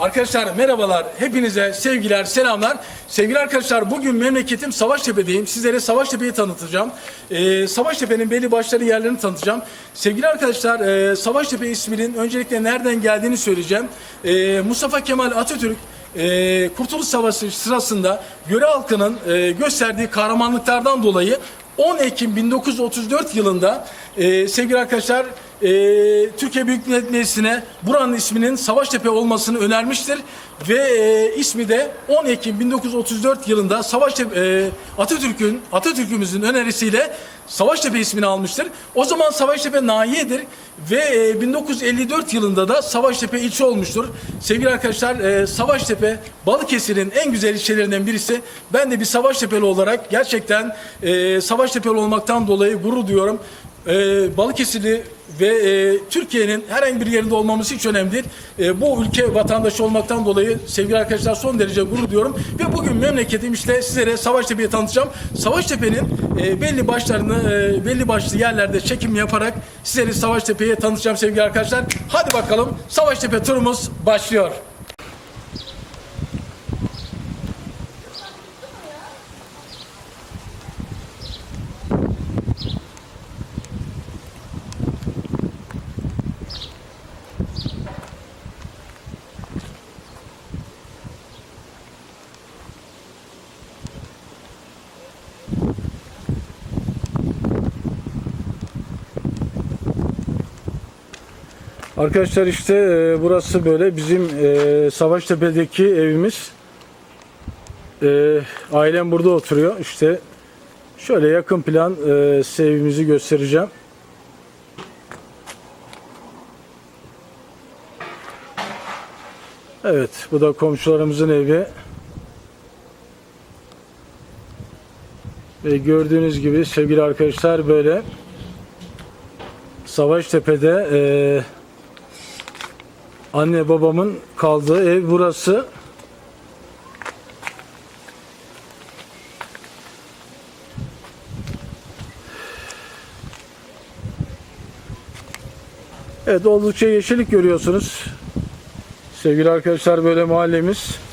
Arkadaşlar merhabalar. Hepinize sevgiler, selamlar. Sevgili arkadaşlar bugün memleketim Savaştepe'deyim. Sizlere Savaştepe'yi tanıtacağım. Ee, Savaştepe'nin belli başları yerlerini tanıtacağım. Sevgili arkadaşlar e, Savaştepe isminin öncelikle nereden geldiğini söyleyeceğim. Ee, Mustafa Kemal Atatürk e, Kurtuluş Savaşı sırasında yöre halkının e, gösterdiği kahramanlıklardan dolayı 10 Ekim 1934 yılında e, sevgili arkadaşlar e, Türkiye Büyük Millet Meclisi'ne buranın isminin Savaştepe olmasını önermiştir ve e, ismi de 10 Ekim 1934 yılında Savaştepe e, Atatürk'ün Atatürk'ümüzün önerisiyle Savaştepe ismini almıştır. O zaman Savaştepe nahiyedir ve e, 1954 yılında da Savaştepe ilçe olmuştur. Sevgili arkadaşlar e, Savaştepe Balıkesir'in en güzel ilçelerinden birisi. Ben de bir Savaştepe'li olarak gerçekten e, Savaştepe'li olmaktan dolayı gurur duyuyorum. Ee, Balıkesirli ve e, Türkiye'nin herhangi bir yerinde olmamız hiç önemli değil. E, bu ülke vatandaşı olmaktan dolayı sevgili arkadaşlar son derece gurur duyuyorum. Ve bugün memleketim işte sizlere Savaştepe'yi tanıtacağım. Savaştepe'nin e, belli başlarını, e, belli başlı yerlerde çekim yaparak sizleri Savaştepe'ye tanıtacağım sevgili arkadaşlar. Hadi bakalım Savaştepe turumuz başlıyor. Arkadaşlar işte e, burası böyle bizim e, Savaştepe'deki evimiz. E, ailem burada oturuyor. İşte şöyle yakın plan e, size evimizi göstereceğim. Evet bu da komşularımızın evi. Ve gördüğünüz gibi sevgili arkadaşlar böyle Savaştepe'de eee anne babamın kaldığı ev burası. Evet oldukça yeşillik görüyorsunuz. Sevgili arkadaşlar böyle mahallemiz.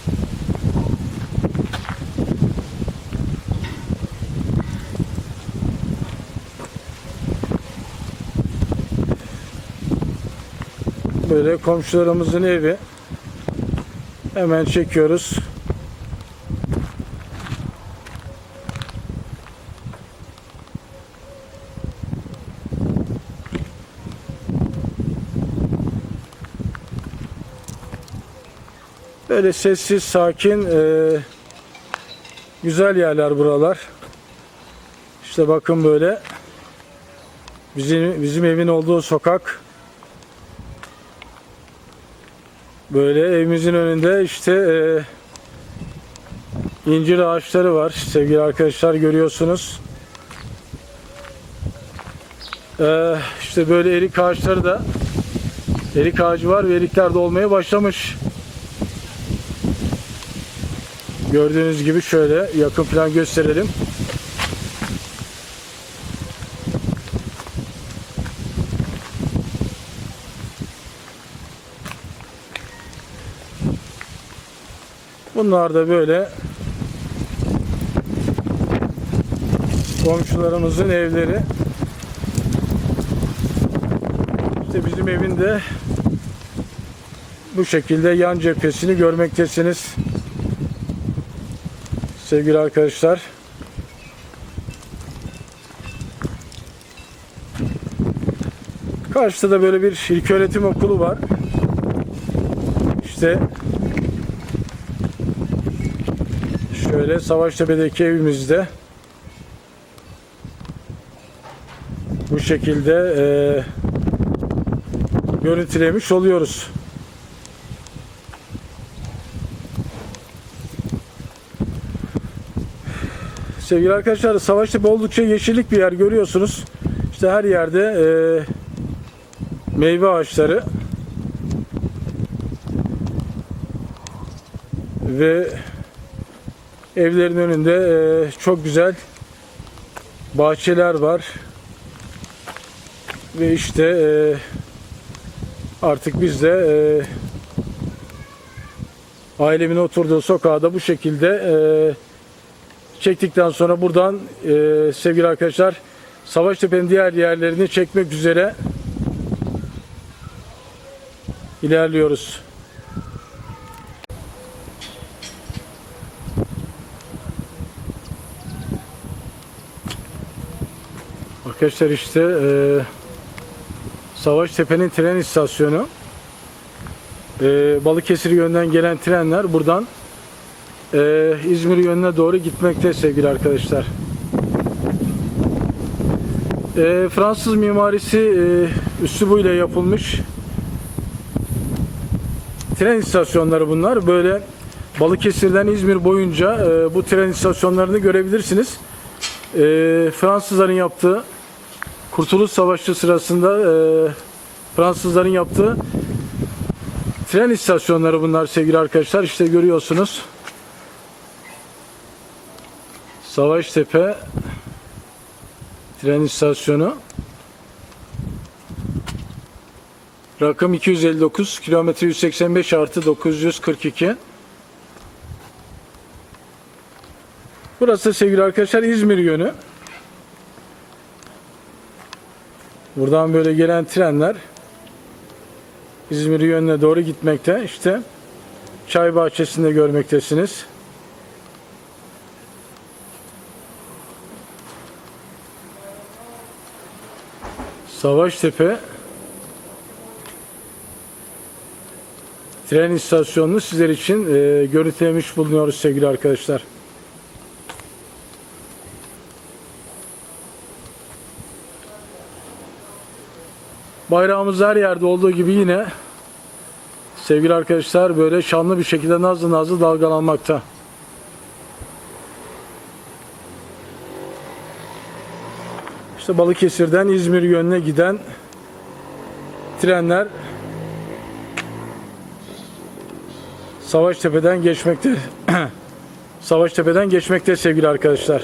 Böyle komşularımızın evi. Hemen çekiyoruz. Böyle sessiz, sakin, e, güzel yerler buralar. İşte bakın böyle bizim bizim evin olduğu sokak. Böyle evimizin önünde işte e, incir ağaçları var sevgili arkadaşlar görüyorsunuz. E, işte böyle erik ağaçları da erik ağacı var ve erikler de olmaya başlamış. Gördüğünüz gibi şöyle yakın plan gösterelim. Bunlar da böyle komşularımızın evleri. İşte bizim evinde bu şekilde yan cephesini görmektesiniz. Sevgili arkadaşlar. Karşıda da böyle bir ilköğretim okulu var. İşte Şöyle Savaştepe'deki evimizde bu şekilde e, görüntülemiş oluyoruz. Sevgili arkadaşlar Savaştepe oldukça yeşillik bir yer görüyorsunuz. İşte her yerde e, meyve ağaçları ve Evlerin önünde e, çok güzel bahçeler var. Ve işte e, artık biz de e, ailemin oturduğu sokağa da bu şekilde çektikten sonra buradan sevgili arkadaşlar Savaştepe'nin diğer yerlerini çekmek üzere ilerliyoruz. Arkadaşlar işte e, Savaştepe'nin tren istasyonu. E, Balıkesir yönden gelen trenler buradan e, İzmir yönüne doğru gitmekte sevgili arkadaşlar. E, Fransız mimarisi e, üslubuyla yapılmış tren istasyonları bunlar. Böyle Balıkesir'den İzmir boyunca e, bu tren istasyonlarını görebilirsiniz. E, Fransızların yaptığı Kurtuluş Savaşı sırasında e, Fransızların yaptığı tren istasyonları bunlar sevgili arkadaşlar. İşte görüyorsunuz. Savaştepe tren istasyonu. Rakım 259, kilometre 185 artı 942. Burası sevgili arkadaşlar İzmir yönü. Buradan böyle gelen trenler İzmir yönüne doğru gitmekte. İşte çay bahçesinde görmektesiniz. Savaştepe tren istasyonunu sizler için e, görüntülemiş bulunuyoruz sevgili arkadaşlar. Bayrağımız her yerde olduğu gibi yine sevgili arkadaşlar böyle şanlı bir şekilde nazlı nazlı dalgalanmakta. İşte Balıkesir'den İzmir yönüne giden trenler Savaştepe'den geçmekte. Savaştepe'den geçmekte sevgili arkadaşlar.